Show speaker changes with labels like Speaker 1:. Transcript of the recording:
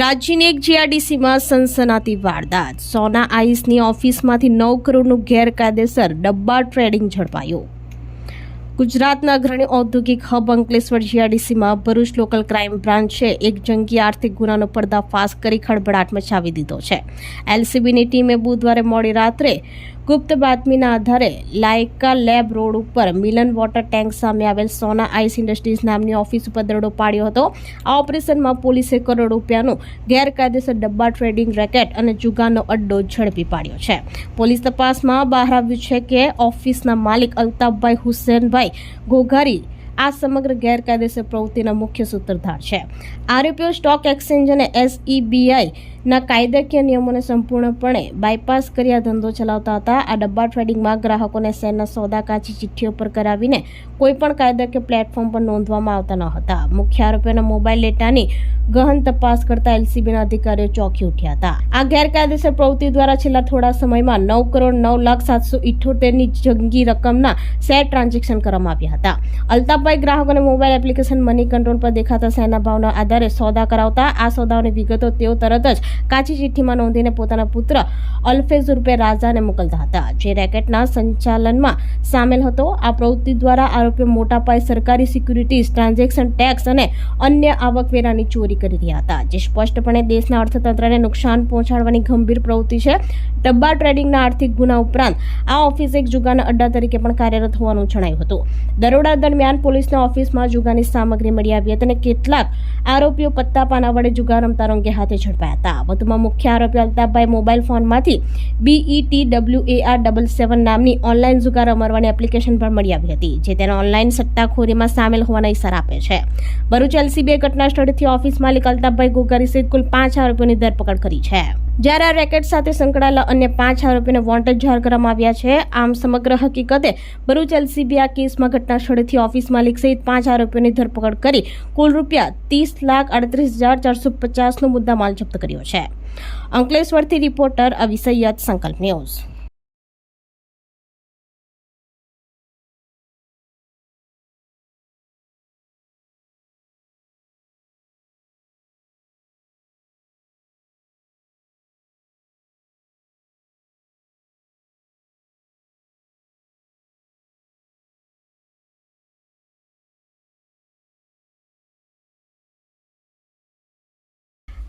Speaker 1: રાજ્યની એક જીઆરડીસીમાં સનસનાતી વારદાત. સોના આઈસની ઓફિસમાંથી નવ કરોડનું ગેરકાયદેસર ડબ્બા ટ્રેડિંગ ઝડપાયું. ગુજરાતના અગ્રણી ઔદ્યોગિક હબ અંકલેશ્વર જીઆરડીસીમાં ભરૂચ લોકલ ક્રાઇમ બ્રાન્ચે એક જંગી આર્થિક ગુનાનો પર્દાફાશ કરી ખળભળાટ મચાવી દીધો છે. એલસીબીની ટીમે બુધવારે મોડી રાત્રે ગુપ્ત બાતમીના આધારે લાયકા લેબ રોડ ઉપર મિલન વોટર ટેન્ક સામે આવેલ સોના આઈસ ઇન્ડસ્ટ્રીઝ નામની ઓફિસ ઉપર દરોડો પાડ્યો હતો. આ ઓપરેશનમાં પોલીસે કરોડ રૂપિયાનું ગેરકાયદેસર ડબ્બા ટ્રેડિંગ રેકેટ અને જુગાનો અડ્ડો ઝડપી પાડ્યો છે. પોલીસ તપાસમાં બહાર આવ્યું છે કે ઓફિસના માલિક અલ્તાફભાઈ હુસેનભાઈ ઘોઘારી આ સમગ્ર ગેરકાયદેસર પ્રવૃત્તિના મુખ્ય સૂત્રધાર છે. આરોપીઓ સ્ટોક એક્સચેન્જ અને એસઈબીઆઈ ના કાયદાકીય નિયમોને સંપૂર્ણપણે બાયપાસ કર્યા ધંધો ચલાવતા હતા. આ ડબ્બા ટ્રેડિંગમાં ગ્રાહકોને શેરના સોદા, કાચી ચિઠ્ઠીઓ પર કરાવીને કોઈપણ કાયદાકીય પ્લેટફોર્મ પર નોંધવામાં આવતા ન હતા. મુખ્ય આરોપીના મોબાઈલ ડેટાની ગહન તપાસ કરતા એલસીબીના અધિકારીઓ ચોંકી ઉઠ્યા હતા. આ ગેરકાયદેસર પ્રવૃત્તિ દ્વારા છેલ્લા થોડા સમયમાં નવ કરોડ નવ લાખ સાતસો ઇઠ્ઠોતેરની જંગી રકમના શેર ટ્રાન્ઝેક્શન કરવામાં આવ્યા હતા. અલ્તાભાઈ ગ્રાહકોને મોબાઈલ એપ્લિકેશન મની કંટ્રોલ પર દેખાતા શેરના ભાવના આધારે સોદા કરાવતા આ સોદાઓની વિગતો તેઓ તરત જ કાચી ચિઠ્ઠીમાં નોંધીને પોતાના પુત્ર અલ્ફેઝ રૂપે રાજાને મોકલતા હતા. જે રેકેટના સંચાલનમાં સામેલ હતો. આ પ્રવૃત્તિ દ્વારા આરોપીઓ મોટા પાયે સરકારી સિક્યુરિટીઝ, ટ્રાન્ઝેક્શન ટેક્સ અને અન્ય આવકવેરાની ચોરી કરી રહ્યા હતા. જે સ્પષ્ટપણે દેશના અર્થતંત્રને નુકસાન પહોંચાડવાની ગંભીર પ્રવૃત્તિ છે. ડબ્બા ટ્રેડિંગના આર્થિક ગુના ઉપરાંત આ ઓફિસ એક જુગાના અડ્ડા તરીકે પણ કાર્યરત હોવાનું જણાયું હતું. દરોડા દરમિયાન પોલીસના ઓફિસમાં જુગાની સામગ્રી મળી આવી હતી અને કેટલાક આરોપીઓ પત્તા પાના વડે જુગાર રમતા રંગે હાથે ઝડપાયા હતા. વધુમાં મુખ્ય આરોપી અલ્તાફભાઈ મોબાઈલ ફોનમાંથી બીઈટી આર ડબલ સેવન નામની ઓનલાઈન જુગાર અમરવાની એપ્લિકેશન પણ મળી આવી હતી, જે તેના ઓનલાઈન સટ્ટાખોરીમાં સામેલ હોવાના ઇશારા આપે છે. ભરૂચ એલસીબીએ ઘટના સ્થળેથી ઓફિસ માલિક અલ્તાફભાઈ ગોગારી સહિત કુલ પાંચ આરોપીઓની ધરપકડ કરી છે. જ્યારે આ રેકેટ સાથે સંકળાયેલા અન્ય પાંચ આરોપીને વોન્ટેડ જાહેર કરવામાં આવ્યા છે, આમ સમગ્ર હકીકતે ભરૂચ એલસીબી આ કેસમાં ઘટના સ્થળેથી ઓફિસ માલિક સહિત પાંચ આરોપીઓની ધરપકડ કરી કુલ રૂપિયા ત્રીસ લાખ અડત્રીસ હજાર ચારસો પચાસનો મુદ્દામાલ જપ્ત કર્યો છે. અંકલેશ્વરથી રિપોર્ટર અવી સૈયદ સંકલ્પ ન્યૂઝ.